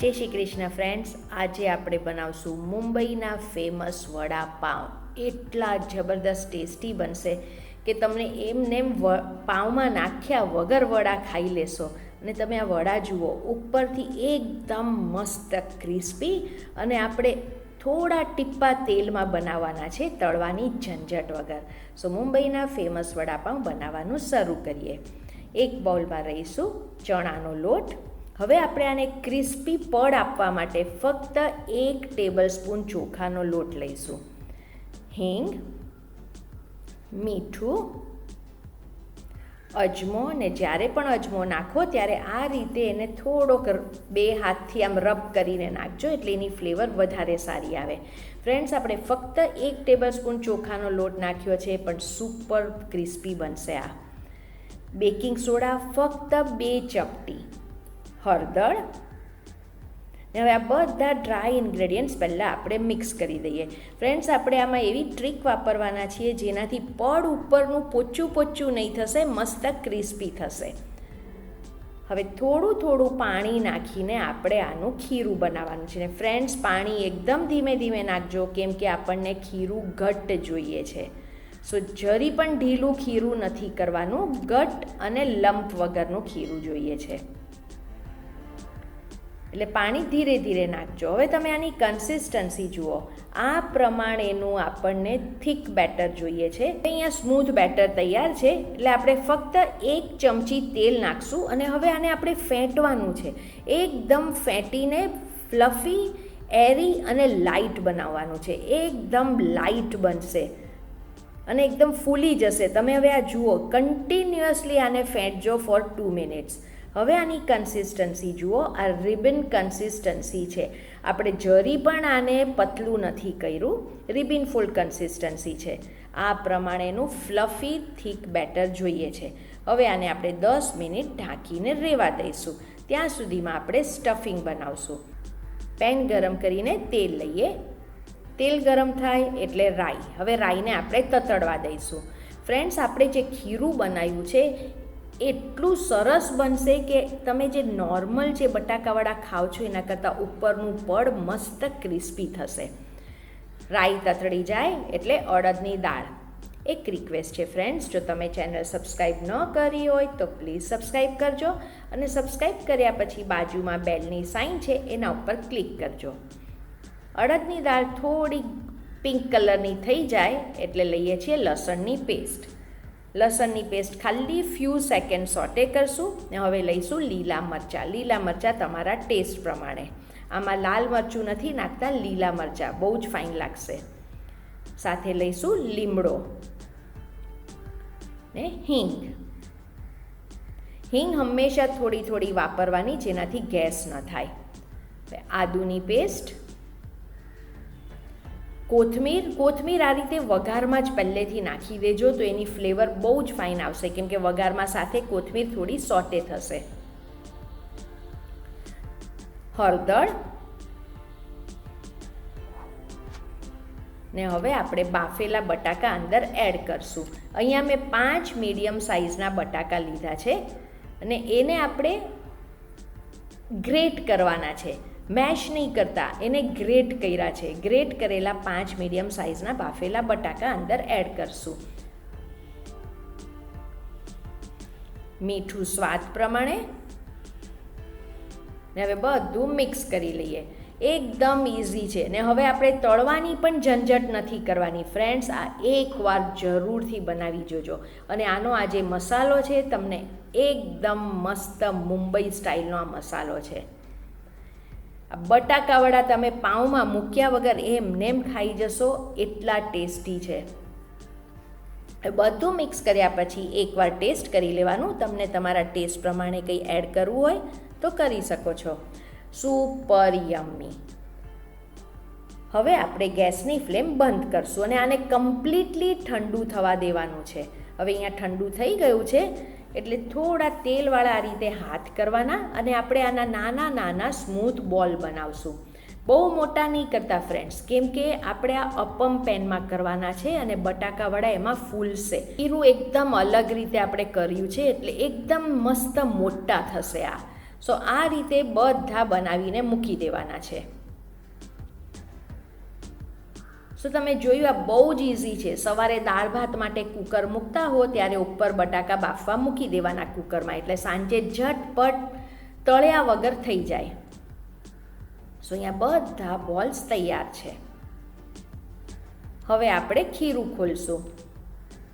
જય શ્રી કૃષ્ણ ફ્રેન્ડ્સ આજે આપણે બનાવશું મુંબઈના ફેમસ વડાપાઉં એટલા જબરદસ્ત ટેસ્ટી બનશે કે તમને એમને એમ પાઉંમાં નાખ્યા વગર વડા ખાઈ લેશો. અને તમે આ વડા જુઓ, ઉપરથી એકદમ મસ્ત ક્રિસ્પી અને આપણે થોડા ટીપ્પા તેલમાં બનાવવાના છે તળવાની ઝંઝટ વગર. સો મુંબઈના ફેમસ વડાપાઉં બનાવવાનું શરૂ કરીએ. એક બાઉલમાં રહીશું ચણાનો લોટ હવે આપણે આને ક્રિસ્પી પડ આપવા માટે ફક્ત એક ટેબલ સ્પૂન ચોખાનો લોટ લઈશું. હિંગ, મીઠું, અજમો ને જ્યારે પણ અજમો નાખો ત્યારે આ રીતે એને થોડોક બે હાથથી આમ રબ કરીને નાખજો એટલે એની ફ્લેવર વધારે સારી આવે. ફ્રેન્ડ્સ, આપણે ફક્ત એક ટેબલ સ્પૂન ચોખાનો લોટ નાખ્યો છે, પણ સુપર ક્રિસ્પી બનશે આ. બેકિંગ સોડા ફક્ત બે ચપટી. હળદર. હવે આ બધા ડ્રાય ઇન્ગ્રેડિયન્ટ્સ પહેલાં આપણે મિક્સ કરી દઈએ. ફ્રેન્ડ્સ આપણે આમાં એવી ટ્રીક વાપરવાના છીએ જેનાથી પડ ઉપરનું પોચું પોચું નહીં થશે, મસ્ત ક્રિસ્પી થશે. હવે થોડું થોડું પાણી નાખીને આપણે આનું ખીરું બનાવવાનું છે. ને ફ્રેન્ડ્સ પાણી એકદમ ધીમે ધીમે નાખજો, કેમ કે આપણને ખીરું ઘટ્ટ જોઈએ છે. સો જરી પણ ઢીલું ખીરું નથી કરવાનું ઘટ અને લંપ વગરનું ખીરું જોઈએ છે. એટલે પાણી ધીરે ધીરે નાખજો. હવે તમે આની કન્સિસ્ટન્સી જુઓ. આ પ્રમાણેનું આપણને થીક બેટર જોઈએ છે. અહીંયા સ્મૂથ બેટર તૈયાર છે. એટલે આપણે ફક્ત એક ચમચી તેલ નાખશું અને હવે આને આપણે ફેંટવાનું છે. એકદમ ફેંટીને ફ્લફી એરી અને લાઇટ બનાવવાનું છે. એકદમ લાઇટ બનશે. અને એકદમ ફૂલી જશે. તમે હવે આ જુઓ કન્ટિન્યુઅસલી આને ફેંટજો ફોર ટુ મિનિટ્સ હવે આની કન્સિસ્ટન્સી જુઓ, આ રિબન કન્સિસ્ટન્સી છે. આપણે જરી પણ આને પતલું નથી કર્યું રિબિન ફૂલ કન્સિસ્ટન્સી છે. આ પ્રમાણેનું ફ્લફી થીક બેટર જોઈએ છે. હવે આને આપણે દસ મિનિટ ઢાંકીને રહેવા દઈશું. ત્યાં સુધીમાં આપણે સ્ટફિંગ બનાવશું. પેન ગરમ કરીને તેલ લઈએ. તેલ ગરમ થાય એટલે રાઈ. હવે રાઈને આપણે તતડવા દઈશું. ફ્રેન્ડ્સ આપણે જે ખીરું બનાવ્યું છે એટલું સરસ બનશે કે તમે જે નોર્મલ જે બટાકાવાળા ખાઓ છો એના કરતાં ઉપરનું પડ મસ્ત ક્રિસ્પી થશે. રાઈ તતડી જાય એટલે અડદની દાળ. એક રિક્વેસ્ટ છે ફ્રેન્ડ્સ જો તમે ચેનલ સબસ્ક્રાઈબ ન કરી હોય તો પ્લીઝ સબસ્ક્રાઈબ કરજો અને સબસ્ક્રાઈબ કર્યા પછી બાજુમાં બેલની સાઇન છે એના ઉપર ક્લિક કરજો. અડદની દાળ થોડી પિંક કલરની થઈ જાય એટલે લઈએ છીએ લસણની પેસ્ટ લસણની પેસ્ટ ખાલી ફ્યુ સેકન્ડ સોટે કરશું હવે લઈશું લીલા મરચાં. લીલા મરચાં તમારા ટેસ્ટ પ્રમાણે. આમાં લાલ મરચું નથી નાખતા, લીલા મરચાં. બહુ જ ફાઇન લાગશે. સાથે લઈશું લીમડો ને હિંગ. હિંગ હંમેશા થોડી થોડી વાપરવાની જેનાથી ગેસ ન થાય. આદુની પેસ્ટ કોથમીર કોથમીર આ રીતે વઘારમાં જ પહેલેથી નાખી દેજો તો એની ફ્લેવર બહુ જ ફાઇન આવશે. કેમ કે વઘારમાં સાથે કોથમીર થોડી સોટે થશે. હળદર. ને હવે આપણે બાફેલા બટાકા અંદર એડ કરશું. અહીંયા મેં પાંચ મીડિયમ સાઇઝના બટાકા લીધા છે અને એને આપણે ગ્રેટ કરવાના છે. મેશ નહીં કરતા, એને ગ્રેટ કર્યા છે. ગ્રેટ કરેલા પાંચ મીડિયમ સાઇઝના બાફેલા બટાકા અંદર એડ કરશું. મીઠું સ્વાદ પ્રમાણે ને હવે બધું મિક્સ કરી લઈએ. એકદમ ઇઝી છે. ને હવે આપણે તળવાની પણ ઝંઝટ નથી કરવાની. ફ્રેન્ડ્સ, આ એકવાર જરૂરથી બનાવી જોજો. અને આનો આ જે મસાલો છે, તમને એકદમ મસ્ત મુંબઈ સ્ટાઇલનો આ મસાલો છે. બટાકાવાળા તમે પાઉંમાં મૂક્યા વગર એમ નેમ ખાઈ જશો, એટલા ટેસ્ટી છે. બધું મિક્સ કર્યા પછી એકવાર ટેસ્ટ કરી લેવાનું. તમને તમારા ટેસ્ટ પ્રમાણે કંઈ એડ કરવું હોય તો કરી શકો છો. સુપર યમ્મી હવે આપણે ગેસની ફ્લેમ બંધ કરશું અને આને કમ્પ્લીટલી ઠંડુ થવા દેવાનું છે. હવે અહીંયા ઠંડુ થઈ ગયું છે. એટલે થોડા તેલવાળા આ રીતે હાથ કરવાના અને આપણે આના નાના નાના સ્મૂથ બોલ બનાવશું. બહુ મોટા નહીં કરતા ફ્રેન્ડ્સ કેમ કે આપણે આ અપમ પેનમાં કરવાના છે અને બટાકાવાળા એમાં ફૂલશે. ખીરું એકદમ અલગ રીતે આપણે કર્યું છે એટલે એકદમ મસ્ત મોટા થશે આ. સો આ રીતે બધા બનાવીને મૂકી દેવાના છે. સો તમે જોયું આ બહુ જ ઇઝી છે? સવારે દાળ ભાત માટે કુકર મૂકતા હો, ત્યારે ઉપર બટાકા બાફવા મૂકી દેવાના કુકરમાં. એટલે સાંજે ઝટપટ તળ્યા વગર થઈ જાય. સો અહીંયા બધા બોલ્સ તૈયાર છે. હવે આપણે ખીરું ખોલશું.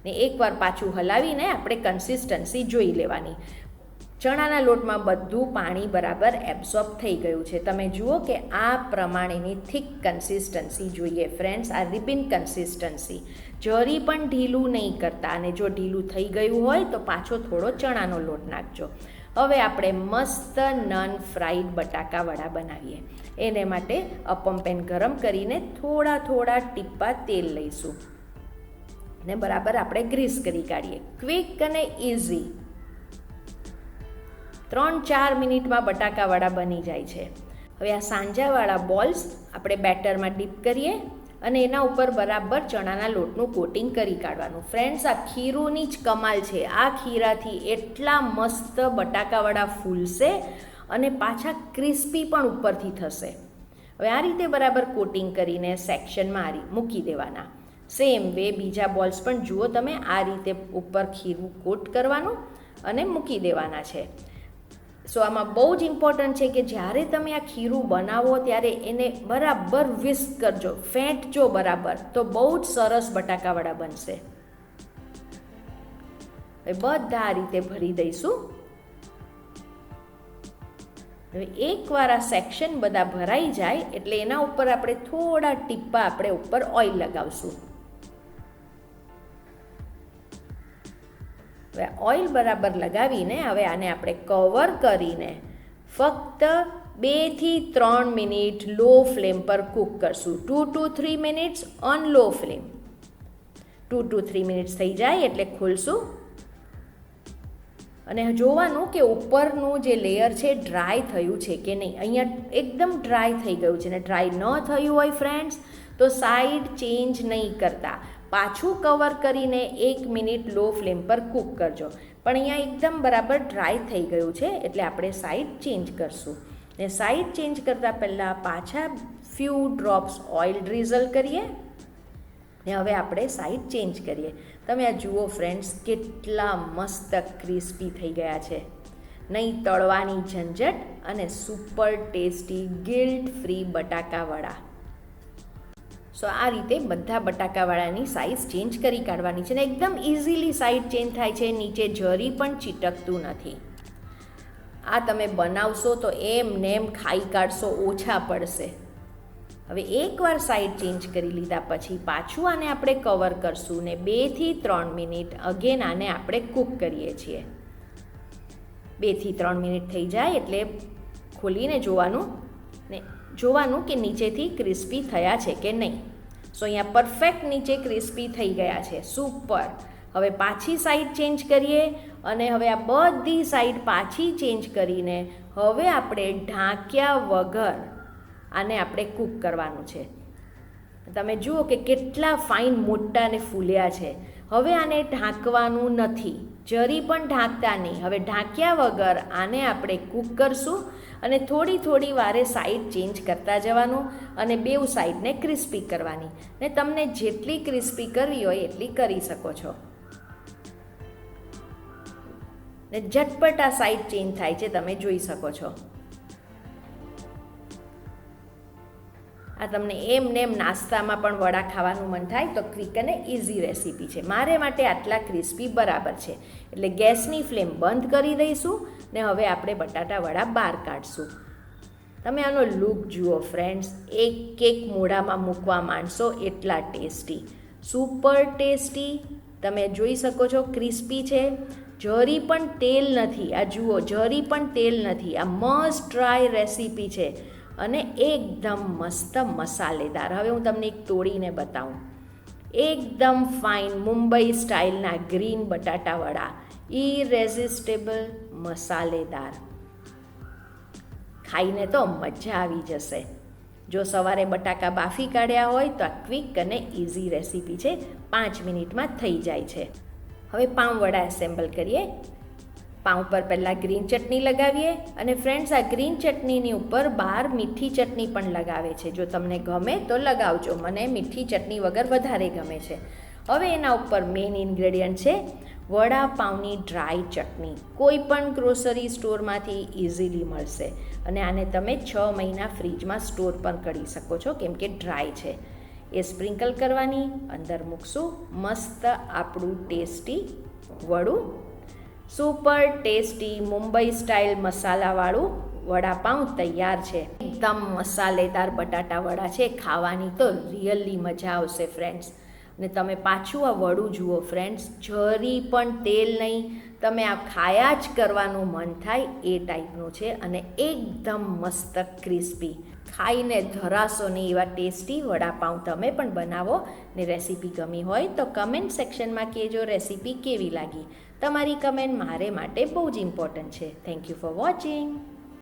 ને એકવાર પાછું હલાવીને આપણે કન્સિસ્ટન્સી જોઈ લેવાની. ચણાના લોટમાં બધું પાણી બરાબર એબ્સોર્બ થઈ ગયું છે. તમે જુઓ કે આ પ્રમાણેની થિક કન્સિસ્ટન્સી જોઈએ. ફ્રેન્ડ્સ આ રિબિન કન્સિસ્ટન્સી જરી પણ ઢીલું નહીં કરતા અને જો ઢીલું થઈ ગયું હોય તો પાછો થોડો ચણાનો લોટ નાખજો. હવે આપણે મસ્ત નન ફ્રાઈડ બટાકા વડા બનાવીએ. એને માટે અપમ પેન ગરમ કરીને થોડા થોડા ટીપ્પા તેલ લઈશું. ને બરાબર આપણે ગ્રીસ કરી કાઢીએ. ક્વિક અને ઇઝી ત્રણ ચાર મિનિટમાં બટાકાવાળા બની જાય છે. હવે આ સાંજાવાળા બોલ્સ આપણે બેટરમાં ડીપ કરીએ અને એના ઉપર બરાબર ચણાના લોટનું કોટિંગ કરી કાઢવાનું. ફ્રેન્ડ્સ, આ ખીરુંની જ કમાલ છે. આ ખીરાથી એટલા મસ્ત બટાકાવાળા ફૂલશે અને પાછા ક્રિસ્પી પણ ઉપરથી થશે. હવે આ રીતે બરાબર કોટિંગ કરીને સેક્શનમાં આ મૂકી દેવાના. સેમ વે, બીજા બોલ્સ પણ જુઓ તમે, આ રીતે ઉપર ખીરું કોટ કરવાનું અને મૂકી દેવાના છે. સો આમાં બહુ જ ઇમ્પોર્ટન્ટ છે કે જ્યારે તમે આ ખીરું બનાવો ત્યારે એને બરાબર વિસ્ક કરજો, ફેંટજો બરાબર, તો બહુ જ સરસ બટાકાવાળા બનશે. બધા રીતે ભરી દઈશું. હવે એકવાર આ સેક્શન બધા ભરાઈ જાય, એટલે એના ઉપર આપણે થોડા ટીપ્પા આપણે ઉપર ઓઇલ લગાવશું. હવે ઓઇલ બરાબર લગાવીને હવે આને આપણે કવર કરીને ફક્ત બેથી ત્રણ મિનિટ લો ફ્લેમ પર કૂક કરશું. Two two three minutes on low flame. Two two three minutes થઈ જાય એટલે ખોલશું. અને જોવાનું કે ઉપરનું જે લેયર છે, ડ્રાય થયું છે કે નહીં? અહીંયા એકદમ ડ્રાય થઈ ગયું છે ને ડ્રાય ન થયું હોય ફ્રેન્ડ્સ તો સાઈડ ચેન્જ નહીં કરતા. પાછું કવર કરીને એક મિનિટ લો ફ્લેમ પર કૂક કરજો. પણ અહીંયા એકદમ બરાબર ડ્રાય થઈ ગયું છે, એટલે આપણે સાઈડ ચેન્જ કરશું. ને સાઈડ ચેન્જ કરતાં પહેલાં પાછા ફ્યુ ડ્રોપ્સ ઓઇલ ડ્રીઝલ કરીએ. ને હવે આપણે સાઈડ ચેન્જ કરીએ. તમે આ જુઓ ફ્રેન્ડ્સ કેટલા મસ્ત ક્રિસ્પી થઈ ગયા છે. નહીં તળવાની ઝંઝટ અને super tasty guilt free batata vada so આ રીતે બધા બટાકાવાળાની સાઇઝ ચેન્જ કરી કાઢવાની છે ને એકદમ ઇઝીલી સાઇઝ ચેન્જ થાય છે, નીચે જરી પણ ચીટકતું નથી. આ તમે બનાવશો તો એમ નેમ ખાઈ કાઢશો ઓછા પડશે. હવે એકવાર સાઈડ ચેન્જ કરી લીધા પછી પાછું આને આપણે કવર કરશું ને બેથી ત્રણ મિનિટ અગેન આને આપણે કૂક કરીએ છીએ. બેથી ત્રણ મિનિટ થઈ જાય એટલે ખોલીને જોવાનું ને જોવાનું કે નીચેથી ક્રિસ્પી થયા છે કે નહીં. સો અહીંયા પરફેક્ટ નીચે ક્રિસ્પી થઈ ગયા છે. સુપર. હવે પાછી સાઈડ ચેન્જ કરીએ અને હવે આ બધી સાઈડ પાછી ચેન્જ કરીને હવે આપણે ઢાંક્યા વગર આને આપણે કૂક કરવાનું છે. તમે જુઓ કે કેટલા ફાઇન મોટા અને ફૂલ્યા છે. હવે આને ઢાંકવાનું નથી. જરી પણ ઢાંકતા નહીં. હવે ઢાંક્યા વગર આને આપણે કૂક કરશું. અને થોડી થોડી વારે સાઈડ ચેન્જ કરતા જવાનું અને બેઉ સાઈડને ક્રિસ્પી કરવાની. ને તમને જેટલી ક્રિસ્પી કરવી હોય એટલી કરી શકો છો. ને ઝટપટ આ સાઈડ ચેન્જ થાય છે, તમે જોઈ શકો છો. આ તમને એમ નેમ નાસ્તામાં પણ વડા ખાવાનું મન થાય તો ક્વિક અને ઇઝી રેસીપી છે. મારે માટે આટલા ક્રિસ્પી બરાબર છે. એટલે ગેસની ફ્લેમ બંધ કરી દઈશું ને હવે આપણે બટાટાવડા બહાર કાઢશું. તમે આનો લુક જુઓ ફ્રેન્ડ્સ એક કેક મોઢામાં મૂકવા માંડશો એટલા ટેસ્ટી સુપર ટેસ્ટી તમે જોઈ શકો છો ક્રિસ્પી છે. જરી પણ તેલ નથી. આ જુઓ, જરી પણ તેલ નથી. આ મસ્ટ ટ્રાય રેસીપી છે અને એકદમ મસ્ત મસાલેદાર. હવે હું તમને એક તોડીને બતાવું. એકદમ ફાઇન મુંબઈ સ્ટાઇલના ગ્રીન બટાટાવડા ઇરેઝિસ્ટેબલ મસાલેદાર. ખાઈને તો મજા આવી જશે. જો સવારે બટાકા બાફી કાઢ્યા હોય તો આ ક્વિક અને ઇઝી રેસીપી છે. પાંચ મિનિટમાં થઈ જાય છે. હવે પાઉં વડા એસેમ્બલ કરીએ. પાઉં પર પહેલાં ગ્રીન ચટણી લગાવીએ અને ફ્રેન્ડ્સ, આ ગ્રીન ચટણીની ઉપર બહાર મીઠી ચટણી પણ લગાવે છે. જો તમને ગમે તો લગાવજો. મને મીઠી ચટણી વગર વધારે ગમે છે. હવે એના ઉપર મેઇન ઇન્ગ્રેડિયન્ટ છે વડાપાઉંની ડ્રાય ચટણી કોઈ પણ ગ્રોસરી સ્ટોરમાંથી ઇઝીલી મળશે. અને આને તમે છ મહિના ફ્રીજમાં સ્ટોર પણ કરી શકો છો, કેમ કે ડ્રાય છે. એ સ્પ્રિંકલ કરવાની, અંદર મૂકશું, મસ્ત આપણું ટેસ્ટી વડું. સુપર ટેસ્ટી મુંબઈ સ્ટાઇલ મસાલાવાળું વડાપાઉં તૈયાર છે. એકદમ મસાલેદાર બટાટા વડા છે, ખાવાની તો રિયલી મજા આવશે ફ્રેન્ડ્સ અને તમે પાછું આ વડું જુઓ ફ્રેન્ડ્સ જરી પણ તેલ નહીં. તમે આ ખાયા જ કરવાનું મન થાય એ ટાઈપનું છે અને એકદમ મસ્ત ક્રિસ્પી ખાઈને ધરાશો નહીં એવા ટેસ્ટી વડાપાઉં તમે પણ બનાવો ને રેસીપી ગમી હોય તો કમેન્ટ સેક્શનમાં કહેજો રેસીપી કેવી લાગી. તમારી કમેન્ટ મારે માટે બહુ જ ઇમ્પોર્ટન્ટ છે. Thank you for watching